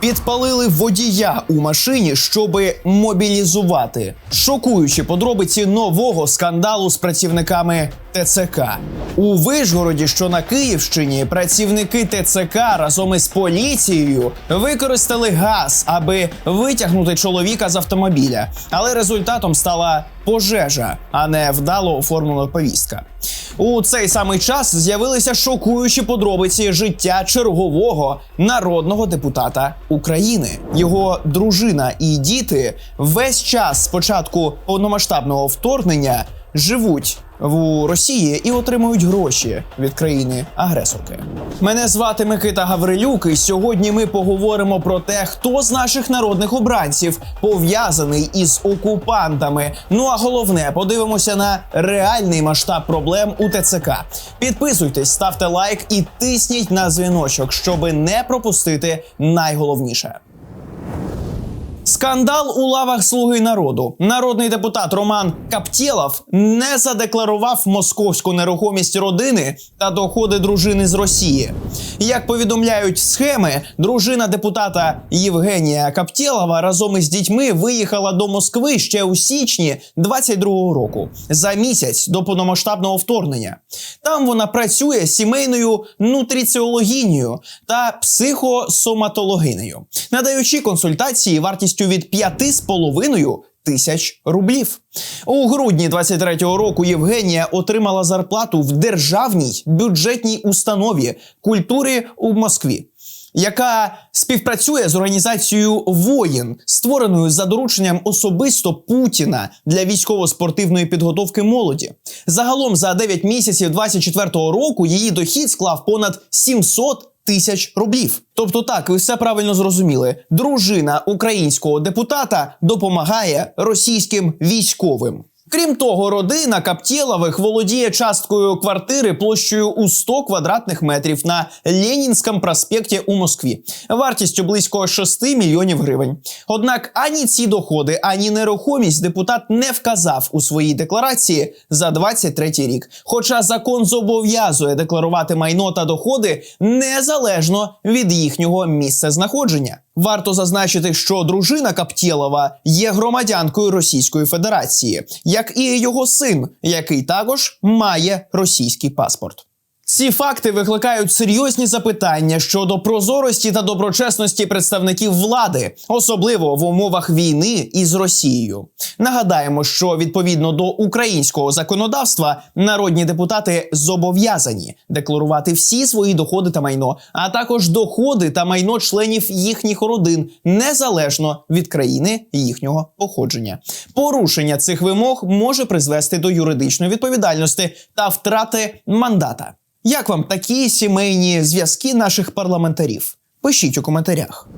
Підпалили водія у машині, щоби мобілізувати. Шокуючі подробиці нового скандалу з працівниками ТЦК. У Вишгороді, що на Київщині, працівники ТЦК разом із поліцією використали газ, аби витягнути чоловіка з автомобіля. Але результатом стала пожежа, а не вдало оформлена повістка. У цей самий час з'явилися шокуючі подробиці життя чергового народного депутата України. Його дружина і діти весь час з початку повномасштабного вторгнення живуть в Росії і отримують гроші від країни-агресорки. Мене звати Микита Гаврилюк, і сьогодні ми поговоримо про те, хто з наших народних обранців пов'язаний із окупантами. Ну а головне, подивимося на реальний масштаб проблем у ТЦК. Підписуйтесь, ставте лайк і тисніть на дзвіночок, щоби не пропустити найголовніше. Скандал у лавах Слуги народу. Народний депутат Роман Каптєлов не задекларував московську нерухомість родини та доходи дружини з Росії. Як повідомляють схеми, дружина депутата Євгенія Каптєлова разом із дітьми виїхала до Москви ще у січні 22-го року, за місяць до повномасштабного вторгнення. Там вона працює сімейною нутриціологінею та психосоматологинею, надаючи консультації вартістю від 5,5 тисяч рублів. У грудні 23-го року Євгенія отримала зарплату в державній бюджетній установі культури у Москві. Яка співпрацює з організацією воїн, створеною за дорученням особисто Путіна для військово-спортивної підготовки молоді. Загалом за 9 місяців 24-го року її дохід склав понад 700 тисяч рублів. Тобто, так, ви все правильно зрозуміли. Дружина українського депутата допомагає російським військовим. Крім того, родина Каптєлових володіє часткою квартири площею у 100 квадратних метрів на Ленінському проспекті у Москві, вартістю близько 6 мільйонів гривень. Однак ані ці доходи, ані нерухомість депутат не вказав у своїй декларації за 23 рік. Хоча закон зобов'язує декларувати майно та доходи незалежно від їхнього місця знаходження. Варто зазначити, що дружина Каптєлова є громадянкою Російської Федерації, як і його син, який також має російський паспорт. Ці факти викликають серйозні запитання щодо прозорості та доброчесності представників влади, особливо в умовах війни із Росією. Нагадаємо, що відповідно до українського законодавства народні депутати зобов'язані декларувати всі свої доходи та майно, а також доходи та майно членів їхніх родин, незалежно від країни їхнього походження. Порушення цих вимог може призвести до юридичної відповідальності та втрати мандата. Як вам такі сімейні зв'язки наших парламентарів? Пишіть у коментарях.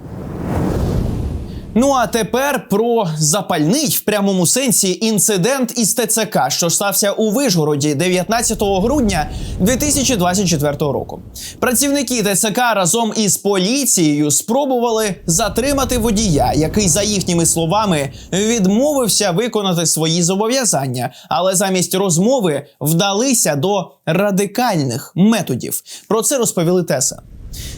Ну а тепер про запальний в прямому сенсі інцидент із ТЦК, що стався у Вишгороді 19 грудня 2024 року. Працівники ТЦК разом із поліцією спробували затримати водія, який, за їхніми словами, відмовився виконати свої зобов'язання, але замість розмови вдалися до радикальних методів. Про це розповіли Теса.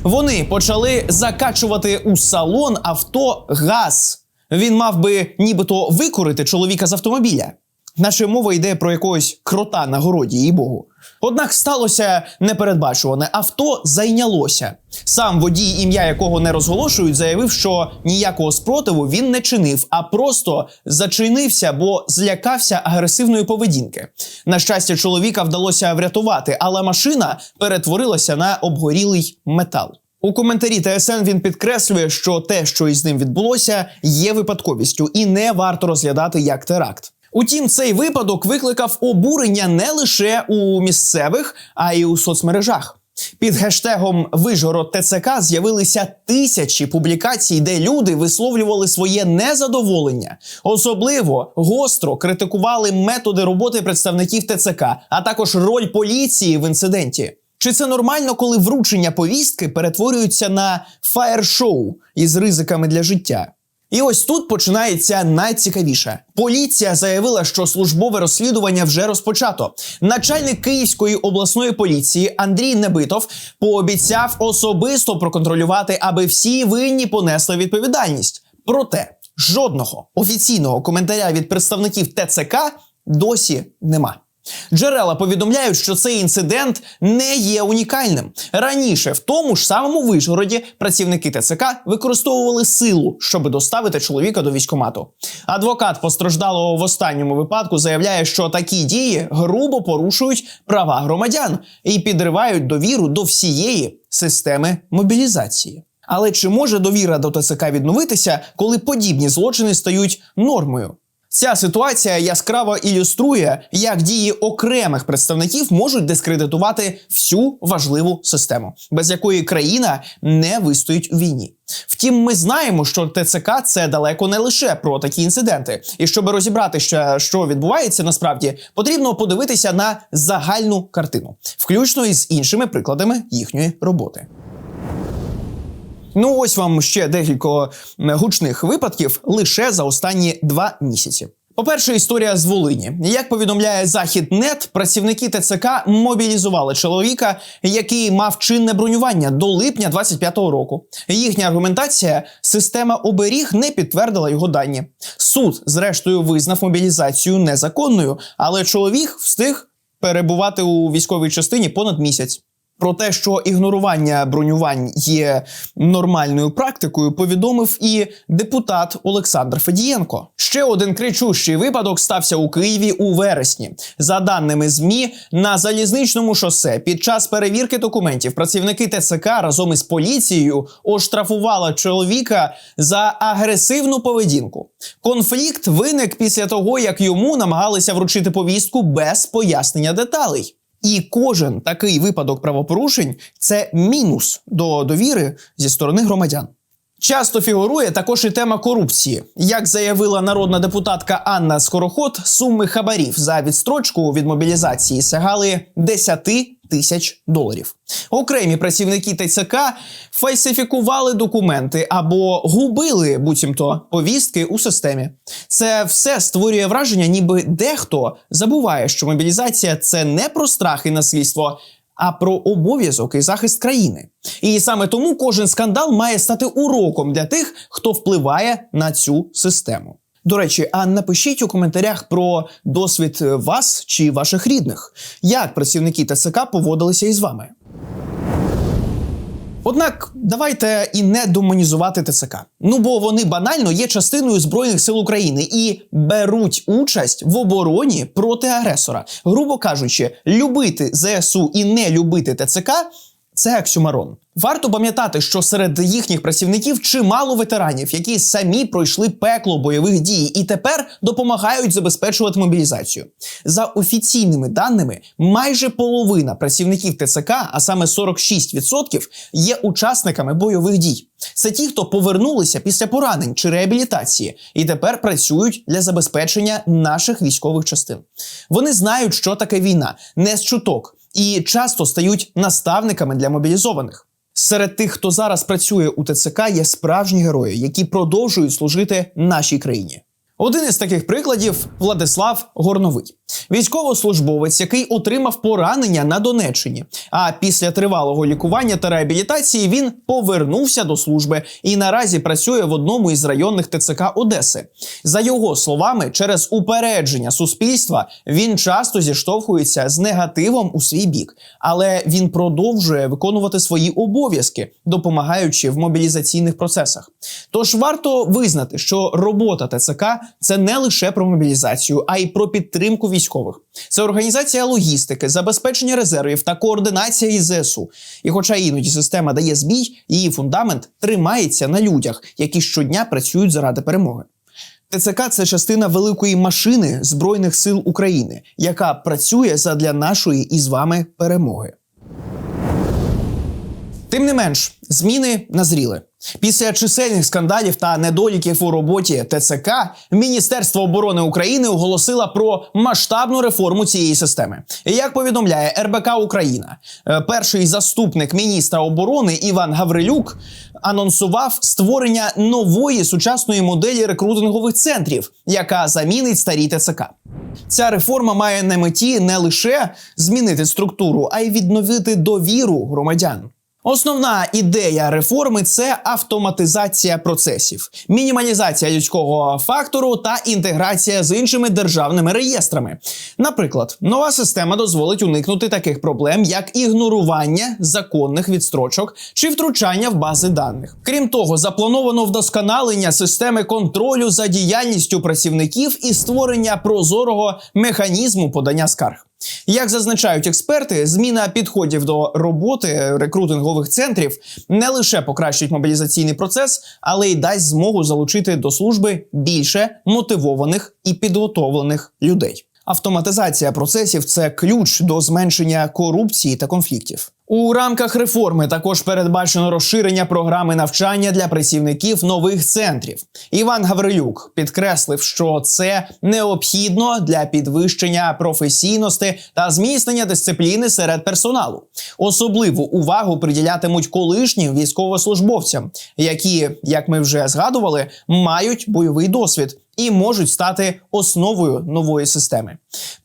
Вони почали закачувати у салон авто газ. Він мав би нібито викорити чоловіка з автомобіля. Наша мова йде про якогось крота на городі, їй богу. Однак сталося непередбачуване. Авто зайнялося. Сам водій, ім'я якого не розголошують, заявив, що ніякого спротиву він не чинив, а просто зачинився, бо злякався агресивної поведінки. На щастя, чоловіка вдалося врятувати, але машина перетворилася на обгорілий метал. У коментарі ТСН він підкреслює, що те, що із ним відбулося, є випадковістю і не варто розглядати як теракт. Утім, цей випадок викликав обурення не лише у місцевих, а й у соцмережах. Під гештегом Вижгород ТЦК з'явилися тисячі публікацій, де люди висловлювали своє незадоволення. Особливо гостро критикували методи роботи представників ТЦК, а також роль поліції в інциденті. Чи це нормально, коли вручення повістки перетворюються на фаєр-шоу із ризиками для життя? І ось тут починається найцікавіше. Поліція заявила, що службове розслідування вже розпочато. Начальник Київської обласної поліції Андрій Небитов пообіцяв особисто проконтролювати, аби всі винні понесли відповідальність. Проте жодного офіційного коментаря від представників ТЦК досі нема. Джерела повідомляють, що цей інцидент не є унікальним. Раніше в тому ж самому Вишгороді працівники ТЦК використовували силу, щоб доставити чоловіка до військкомату. Адвокат постраждалого в останньому випадку заявляє, що такі дії грубо порушують права громадян і підривають довіру до всієї системи мобілізації. Але чи може довіра до ТЦК відновитися, коли подібні злочини стають нормою? Ця ситуація яскраво ілюструє, як дії окремих представників можуть дискредитувати всю важливу систему, без якої країна не вистоїть у війні. Втім, ми знаємо, що ТЦК це далеко не лише про такі інциденти. І щоб розібрати, що, що відбувається насправді, потрібно подивитися на загальну картину, включно із іншими прикладами їхньої роботи. Ну, ось вам ще декілька гучних випадків лише за останні два місяці. По-перше, історія з Волині. Як повідомляє Західнет, працівники ТЦК мобілізували чоловіка, який мав чинне бронювання до липня 25-го року. Їхня аргументація система оберіг не підтвердила його дані. Суд, зрештою, визнав мобілізацію незаконною, але чоловік встиг перебувати у військовій частині понад місяць. Про те, що ігнорування бронювань є нормальною практикою, повідомив і депутат Олександр Федієнко. Ще один кричущий випадок стався у Києві у вересні. За даними змі, на залізничному шосе під час перевірки документів працівники ТСК разом із поліцією оштрафували чоловіка за агресивну поведінку. Конфлікт виник після того, як йому намагалися вручити повістку без пояснення деталей. І кожен такий випадок правопорушень це мінус до довіри зі сторони громадян. Часто фігурує також і тема корупції. Як заявила народна депутатка Анна Скороход, суми хабарів за відстрочку від мобілізації сягали 10 тисяч доларів. Окремі працівники ТЦК фальсифікували документи або губили буцімто повістки у системі. Це все створює враження, ніби дехто забуває, що мобілізація це не про страх і насильство. А про обов'язок і захист країни, і саме тому кожен скандал має стати уроком для тих, хто впливає на цю систему. До речі, а напишіть у коментарях про досвід вас чи ваших рідних, як працівники ТСК поводилися із вами. Однак давайте і не демонізувати ТЦК. Ну бо вони банально є частиною збройних сил України і беруть участь в обороні проти агресора. Грубо кажучи, любити ЗСУ і не любити ТЦК це аксюмарон. Варто пам'ятати, що серед їхніх працівників чимало ветеранів, які самі пройшли пекло бойових дій і тепер допомагають забезпечувати мобілізацію. За офіційними даними, майже половина працівників ТЦК, а саме 46%, є учасниками бойових дій. Це ті, хто повернулися після поранень чи реабілітації, і тепер працюють для забезпечення наших військових частин. Вони знають, що таке війна, не з чуток, і часто стають наставниками для мобілізованих. Серед тих, хто зараз працює у ТЦК, є справжні герої, які продовжують служити нашій країні. Один із таких прикладів Владислав Горновий, військовослужбовець, який отримав поранення на Донеччині. А після тривалого лікування та реабілітації він повернувся до служби і наразі працює в одному із районних ТЦК Одеси. За його словами, через упередження суспільства він часто зіштовхується з негативом у свій бік, але він продовжує виконувати свої обов'язки, допомагаючи в мобілізаційних процесах. Тож варто визнати, що робота ТЦК це не лише про мобілізацію, а й про підтримку військових. Це організація логістики, забезпечення резервів та координація із ЗСУ. І, хоча іноді система дає збій, її фундамент тримається на людях, які щодня працюють заради перемоги. ТЦК це частина великої машини Збройних сил України, яка працює задля нашої із вами перемоги. Тим не менш, зміни назріли. Після чисельних скандалів та недоліків у роботі ТЦК Міністерство оборони України оголосило про масштабну реформу цієї системи. Як повідомляє РБК Україна, е, перший заступник міністра оборони Іван Гаврилюк анонсував створення нової сучасної моделі рекрутингових центрів, яка замінить старі ТЦК. Ця реформа має на меті не лише змінити структуру, а й відновити довіру громадян. Основна ідея реформи це автоматизація процесів, мінімалізація людського фактору та інтеграція з іншими державними реєстрами. Наприклад, нова система дозволить уникнути таких проблем, як ігнорування законних відстрочок чи втручання в бази даних. Крім того, заплановано вдосконалення системи контролю за діяльністю працівників і створення прозорого механізму подання скарг. Як зазначають експерти, зміна підходів до роботи рекрутингових центрів не лише покращить мобілізаційний процес, але й дасть змогу залучити до служби більше мотивованих і підготовлених людей. Автоматизація процесів це ключ до зменшення корупції та конфліктів. У рамках реформи також передбачено розширення програми навчання для працівників нових центрів. Іван Гаврилюк підкреслив, що це необхідно для підвищення професійності та зміцнення дисципліни серед персоналу. Особливу увагу приділятимуть колишнім військовослужбовцям, які, як ми вже згадували, мають бойовий досвід і можуть стати основою нової системи.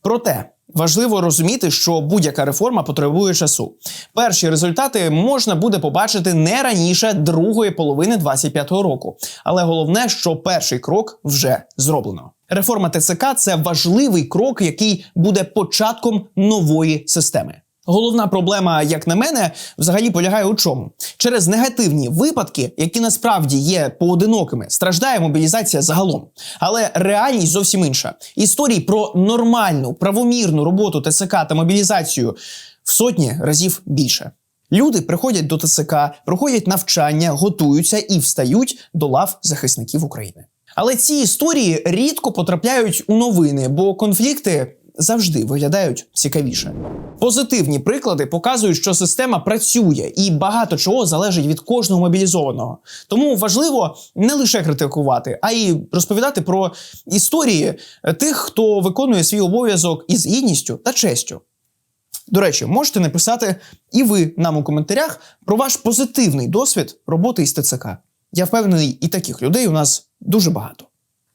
Проте Важливо розуміти, що будь-яка реформа потребує часу. Перші результати можна буде побачити не раніше другої половини 25-го року. Але головне, що перший крок вже зроблено. Реформа ТЦК це важливий крок, який буде початком нової системи. Головна проблема, як на мене, взагалі полягає у чому? Через негативні випадки, які насправді є поодинокими, страждає мобілізація загалом. Але реальність зовсім інша. Історій про нормальну правомірну роботу ТСК та мобілізацію в сотні разів більше. Люди приходять до ТСК, проходять навчання, готуються і встають до лав захисників України. Але ці історії рідко потрапляють у новини, бо конфлікти завжди виглядають цікавіше. Позитивні приклади показують, що система працює і багато чого залежить від кожного мобілізованого. Тому важливо не лише критикувати, а й розповідати про історії тих, хто виконує свій обов'язок із гідністю та честю. До речі, можете написати і ви нам у коментарях про ваш позитивний досвід роботи із ТЦК. Я впевнений, і таких людей у нас дуже багато.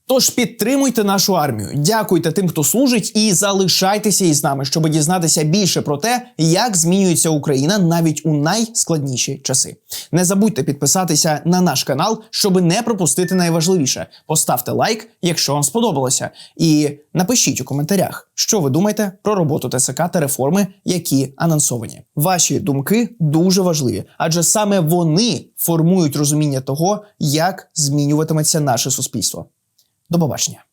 Тож підтримуйте нашу армію, дякуйте тим, хто служить, і залишайтеся із нами, щоб дізнатися більше про те, як змінюється Україна навіть у найскладніші часи. Не забудьте підписатися на наш канал, щоб не пропустити найважливіше. Поставте лайк, якщо вам сподобалося, і напишіть у коментарях, що ви думаєте про роботу ТСК та реформи, які анонсовані. Ваші думки дуже важливі, адже саме вони формують розуміння того, як змінюватиметься наше суспільство. До побачення.